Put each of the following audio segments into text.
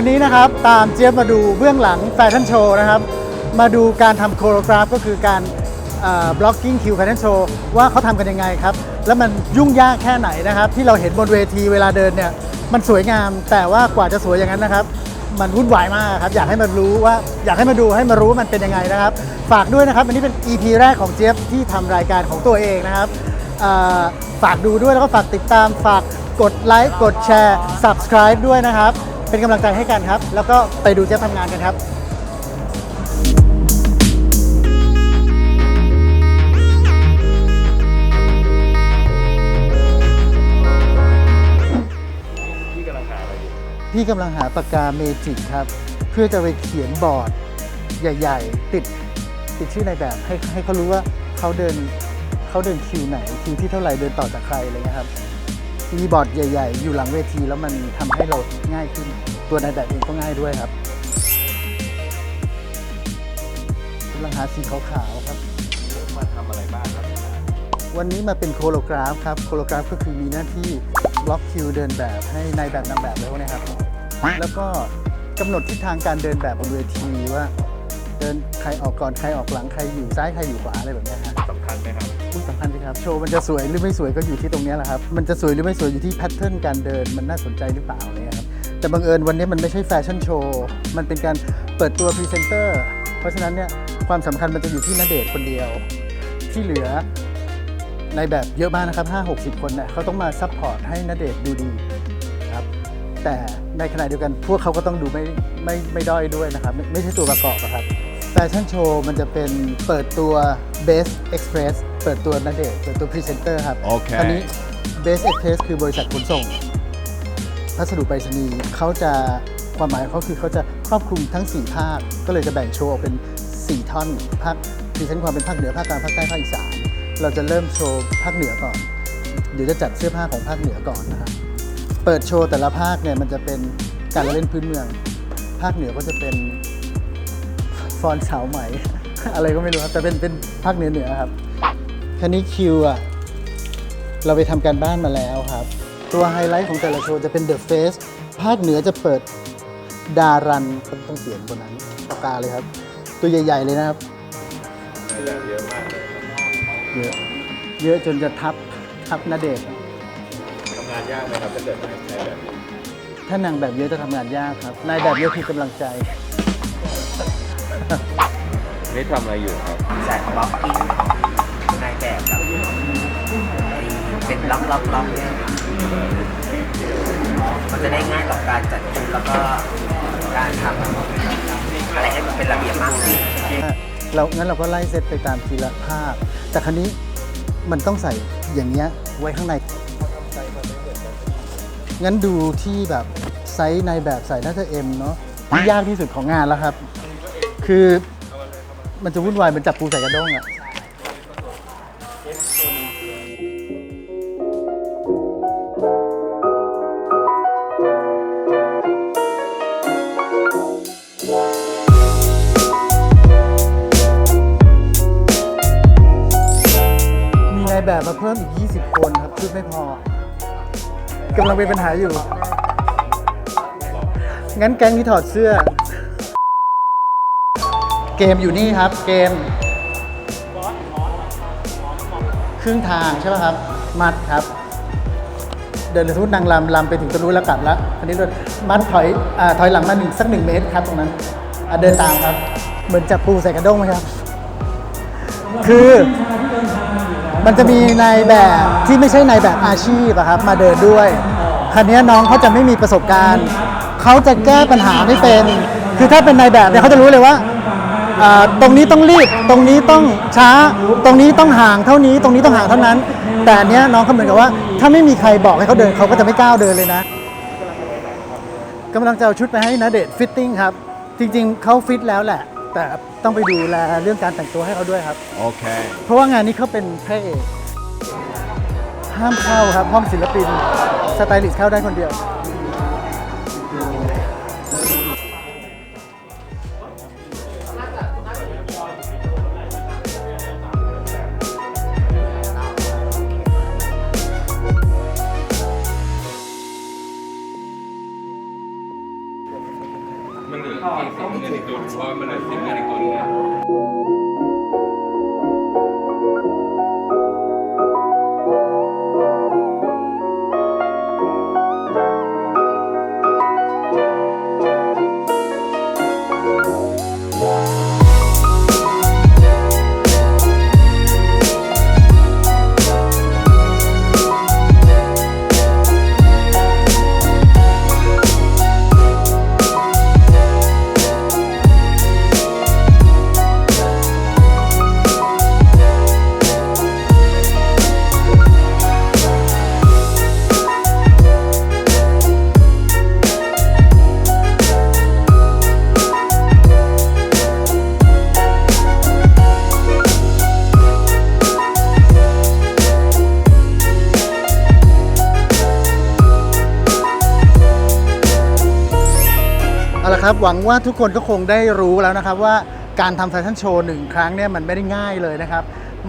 วันนี้นะครับตามเจี๊ยบมาดูเบื้องหลังแฟชั่นโชว์นะครับ มาดูการทำโคโรกราฟก็คือการบล็อกกิ้งคิวแฟชั่นโชว์ว่าเขาทำกันยังไงครับ แล้วมันยุ่งยากแค่ไหนนะครับ ที่เราเห็นบนเวทีเวลาเดินเนี่ยมันสวยงามแต่ว่ากว่าจะสวยอย่างนั้นนะครับ มันวุ่นวายมากครับ อยากให้มันรู้ว่าอยากให้มาดูให้มารู้ว่ามันเป็นยังไงนะครับ ฝากด้วยนะครับอันนี้เป็น EP แรกของเจี๊ยบที่ทำรายการของตัวเองนะครับฝากดูด้วยแล้วก็ฝากติดตามฝากกดไลค์กดแชร์ subscribe ด้วยนะครับ เป็นกำลังใจให้กันครับ แล้วก็ไปดูเจ๊ทำงานกันครับพี่กำลังหาอะไรอยู่พี่กำลังหาปากกาเมจิกครับ เพื่อจะไปเขียนบอร์ดใหญ่ ๆ ติดติดชื่อในแบบให้ให้เขารู้ว่าเขาเดินเขาเดินคิวไหนคิวที่เท่าไหร่เดินต่อจากใครอะไรเงี้ยครับ มีบอร์ดใหญ่ ๆ อยู่หลังเวที แล้วมันทำให้เราง่ายขึ้น ตัวในแบบเองก็ง่ายด้วยครับกำลังหาสีขาวๆครับ มาทำอะไรบ้างครับ วันนี้มาเป็นโคโลกราฟครับ โคโลกราฟก็คือมีหน้าที่บล็อกคิวเดินแบบให้นายแบบนางแบบแล้วนะครับ แล้วก็กำหนดทิศทางการเดินแบบบนเวทีว่า เดินใครออกก่อนใครออกหลังใครอยู่ซ้ายใครอยู่ขวาอะไรแบบเนี้ยฮะสำคัญไหมครับพูดสำ ครับโชว์มันจะสวยหรือไม่สวยก็อยู่ที่ตรงนี้แหละครับมันจะสวยหรือไม่สวยอยู่ที่แพทเทิร์นการเดินมันน่าสนใจหรือเปล่าเงี้ยครับแต่บังเอิญวันนี้มันไม่ใช่แฟชั่นโชว์มันเป็นการเปิดตัวพรีเซนเตอร์เพราะฉะนั้นเนี่ยความสำคัญมันจะอยู่ที่นเดชคนเดียว ที่เหลือในแบบเยอะมากนะครับ 5 60 คนเนี่ยเขาต้องมาซัพพอร์ตให้นเดชดูดีครับแต่ในขณะเดียวกันพวกเขาก็ต้องดูไม่ไม่ไม่ด้อยด้วยนะครับ ไม่ไม่ใช่ตัวประกอบอะครับ ชั่นโชว์มันจะเป็นเปิดตัว Best Express เปิดตัวนเดชน์เปิดตัวพรีเซนเตอร์ครับโอเค ตอนนี้ Best Express คือบริษัทขนส่ง พัสดุไปรษณีย์เขาจะความหมายของเขาคือเขาจะครอบคลุมทั้ง 4 ภาค ก็เลยจะแบ่งโชว์ออกเป็น 4 ท่อนภาคพรีเซนต์ความเป็นภาคเหนือภาคกลางภาคใต้ภาคอีสานเราจะเริ่มโชว์ภาคเหนือก่อน เดี๋ยวจะจัดเสื้อผ้าของภาคเหนือก่อนนะครับ เปิดโชว์แต่ละภาคเนี่ยมันจะเป็นการละเล่นพื้นเมือง ภาคเหนือก็จะเป็น ฟอนต์สาวไหมอะไรก็ไม่รู้ครับ แต่เป็นเป็นภาคเหนือเหนือครับคันนี้คิวอะ เราไปทำการบ้านมาแล้วครับ ตัวไฮไลท์ของแต่ละโชว์จะเป็น The Face ภาคเหนือจะเปิดดารันต้องต้องเขียนบนนั้นปากกาเลยครับ ตัวใหญ่ ๆ เลยนะครับแบบเยอะมากเลยเยอะเยอะจนจะทับทับนาเดชน์ทำงานยากไหมครับถ้าเกิดในแบบนี้ ถ้านางแบบเยอะจะทำงานยากครับ นายแบบเยอะคือกำลังใจ นี่ทำอะไรอยู่ครับใส่บล็อกกิ้งนายแบบครับเป็นล็อกล็อกล็อกเนี่ยครับมันจะได้ง่ายต่อการจัดคิวแล้วก็การทำอะไรให้มันเป็นระเบียบมากขึ้นเรางั้นเราก็ไล่เซตไปตามทีละภาพ แต่ครั้นี้มันต้องใส่อย่างเงี้ยไว้ข้างในงั้นดูที่แบบไซส์ในแบบใส่น่าจะเอ็มเนาะที่ยากที่สุดของงานแล้วครับ คือมันจะวุ่นวายมันจับปูใส่กระด้งอะมีนายแบบมาเพิ่มอีก 20 คนครับชุดไม่พอกำลังเป็นปัญหาอยู่ งั้นแก๊งนี้ถอดเสื้อ เกมอยู่นี่ครับ เกมครึ่งทางใช่ไหมครับ มัดครับ เดินเลยทุกนางลำลำไปถึงตรงนู้นแล้วกลับแล้วอันนี้เลยมัดถอยอ่าถอยหลังมาหนึ่งสักหนึ่งเมตรครับตรงนั้นเดินตามครับ เหมือนจับปูใส่กระด้งไหมครับ คือมันจะมีนายแบบที่ไม่ใช่นายแบบอาชีพอะครับ มาเดินด้วยคันนี้น้องเขาจะไม่มีประสบการณ์ เขาจะแก้ปัญหาไม่เป็น คือถ้าเป็นนายแบบเนี่ยเขาจะรู้เลยว่า ตรงนี้ต้องรีบ ตรงนี้ต้องช้า ตรงนี้ต้องห่างเท่านี้ ตรงนี้ต้องห่างเท่านั้น แต่อันเนี้ยน้องเขาเหมือนกับว่า ถ้าไม่มีใครบอกให้เขาเดินเขาก็จะไม่ก้าวเดินเลยนะกำลังจะเอาชุดไปให้นะเดทฟิตติ้งครับ จริงๆเขาฟิตแล้วแหละ แต่ต้องไปดูแลเรื่องการแต่งตัวให้เขาด้วยครับ โอเค เพราะว่างานนี้เขาเป็นพระเอกห้ามเข้าครับห้องศิลปินสไตลิสต์เข้าได้คนเดียว menerima itu, menerima itu, menerima itu. ครับ หวังว่าทุกคนก็คงได้รู้แล้วนะครับว่าการทำแฟชั่นโชว์หนึ่งครั้งเนี่ยมันไม่ได้ง่ายเลยนะครับ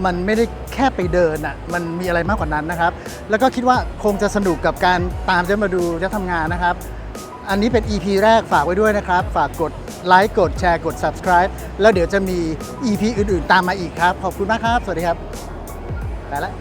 มันไม่ได้แค่ไปเดินอะ มันมีอะไรมากกว่านั้นนะครับ แล้วก็คิดว่าคงจะสนุกกับการตามเจะมาดูเจะทำงานนะครับ อันนี้เป็น EP แรกฝากไว้ด้วยนะครับ ฝากกดไลค์กดแชร์กด subscribe แล้วเดี๋ยวจะมี EP อื่นๆ ตามมาอีกครับ ขอบคุณมากครับ สวัสดีครับไปละ